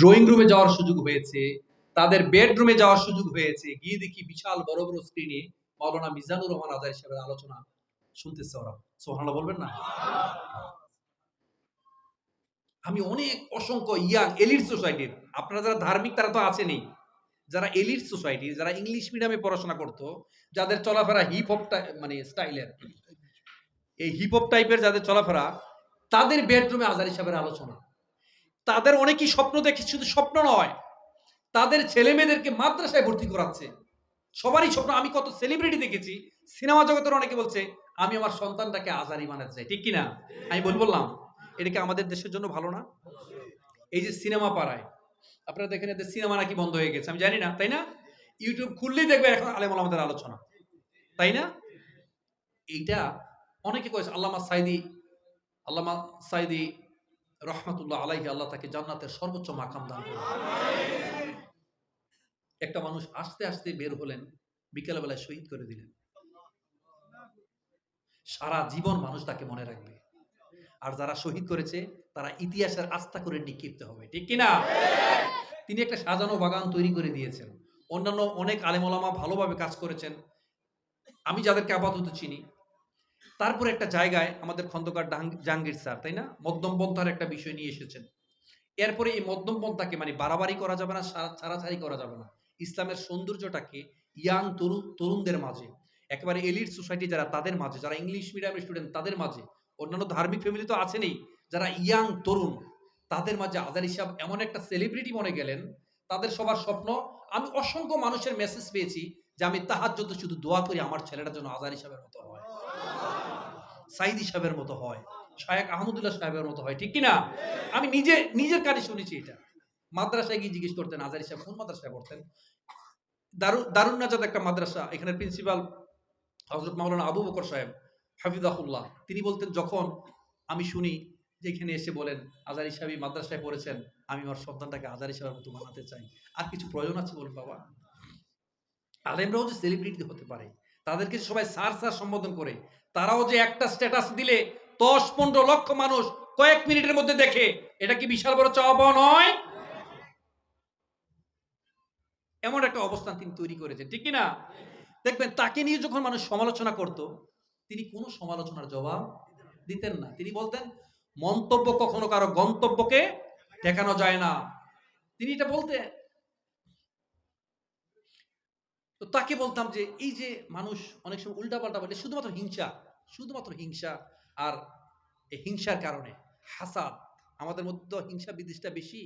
Drawing রুমে যাওয়ার সুযোগ হয়েছে, তাদের বেডরুমে যাওয়ার সুযোগ হয়েছে। গিয়ে দেখি বিশাল বড় বড় স্ক্রিনে মাওলানা মিজানুর রহমান আজারি সাহেবের আলোচনা শুনতেছে ওরা। সোহানা বলবেন না? আমি অনেক অসংখ্য ইয়াং এলিট সোসাইটির আপনারা যারা ধার্মিক তারা তো আছেনই। যারা এলিট সোসাইটি, যারা ইংলিশ মিডিয়ামে পড়াশোনা করতো, যাদের চলাফেরা হিপ হপ মানে স্টাইলের এই হিপ হপ টাইপের যাদের চলাফেরা, তাদের বেডরুমে আজারি সাহেবের আলোচনা। তাদের অনেকেই স্বপ্ন দেখে শুধু স্বপ্ন নয়, তাদের ছেলে মেয়েদেরকে মাদ্রাসায় ভর্তি করাচ্ছে। সবারই স্বপ্ন, আমি কত সেলিব্রিটি দেখেছি, সিনেমা জগতের অনেকে বলছে, আমি আমার সন্তানটাকে আজারি বানাতে চাই। ঠিক কিনা? আমি বল বললাম? এটা কি আমাদের দেশের জন্য ভালো না? এই যে সিনেমা পাড়ায়, আপনারা দেখেন এদের সিনেমা নাকি বন্ধ হয়ে গেছে, আমি জানি না, তাই না? ইউটিউব খুললেই দেখবে এখন আলেম আমাদের আলোচনা। তাই না? এইটা অনেকে কয়েছে আল্লামা সাইদি আল্লামা সাইদি রহমাতুল্লাহ আলাইহি আল্লাহ তাকে জান্নাতের সর্বোচ্চ মাকাম দান। একটা মানুষ আস্তে আস্তে বের হলেন বিকেল বেলায় শহীদ করে দিলেন। সারা জীবন মানুষ তাকে মনে রাখবে। আর যারা শহীদ করেছে, তারা ইতিহাসের আস্থা করে নিক্ষিপ্ত হবে। ঠিক কিনা তিনি একটা সাজানো বাগান তৈরি করে দিয়েছেন। অন্যান্য অনেক আলেমলামা ভালোভাবে কাজ করেছেন। আমি যাদেরকে আপাতত চিনি তারপরে একটা জায়গায় আমাদের খন্দকার জাহাঙ্গীর স্যার, তাই না? মধ্যম পন্থার একটা বিষয় নিয়ে এসেছেন। এরপরে এই মধ্যম পন্থাকে মানে বাড়াবাড়ি করা যাবে না ছাড়াছাড়ি করা যাবে না। ইসলামের সৌন্দর্যটাকে ইয়াং তরুণ তরুণদের মাঝে, একেবারে এলিট সোসাইটি যারা তাদের মাঝে, যারা ইংলিশ মিডিয়ামের স্টুডেন্ট তাদের মাঝে, অন্যান্য ধার্মিক ফ্যামিলি তো আছেনই, যারা ইয়াং তরুণ তাদের মাঝে আজারি সাহেব এমন একটা সেলিব্রিটি মনে গেলেন, তাদের সবার স্বপ্ন, আমি অসংখ্য মানুষের মেসেজ পেয়েছি যে আমি তাহার জন্য শুধু দোয়া করি, আমার ছেলেটা যেন আজারি সাহেবের মতো হয়। সাইদি সাহেবের মতো হয় শায়েক আহমদুল্লাহ সাহেবের মতো হয়, ঠিক কি না আমি নিজে, নিজের কানে শুনেছি এটা। মাদ্রাসায় গিয়ে জিজ্ঞেস করতেন, আজারি সাহেব কোন মাদ্রাসায় পড়তেন? দারু, দারুণ নাজাদ একটা মাদ্রাসা, এখানে প্রিন্সিপাল হজরত মাওলানা আবু বকর সাহেব, হাফিজাহুল্লাহ, তিনি বলতেন, যখন আমি শুনি যে এখানে এসে বলেন, আজারি সাহেব মাদ্রাসায় পড়েছেন, আমি আমার সন্তানটাকে আজারি সাহেবের মতো বানাতে চাই। আর কিছু প্রয়োজন আছে বলুন বাবা? আলেমরাও যে সেলিব্রিটি হতে পারে। তাদেরকে সবাই স্যার স্যার সম্বোধন করে। তারাও যে একটা স্ট্যাটাস দিলে দশ পনেরো লক্ষ মানুষ কয়েক মিনিটের মধ্যে দেখে, এটা কি বিশাল বড় চাওয়া পাওয়া নয়? এমন একটা অবস্থান তিনি তৈরি করেছেন, ঠিক না? দেখবেন, তাকে নিয়ে যখন মানুষ সমালোচনা করত, তিনি কোনো সমালোচনার জবাব দিতেন না। তিনি বলতেন, মন্তব্য কখনো কারও গন্তব্যকে দেখানো যায় না। তিনি এটা বলতেন তো তাকে বলতাম যে, এই যে মানুষ অনেক সময় উল্টাপাল্টা বলে, শুধুমাত্র হিংসা শুধুমাত্র হিংসা আর এই হিংসার কারণে হাসাদ, আমাদের মধ্যে হিংসা বিদ্বেষটা বেশি।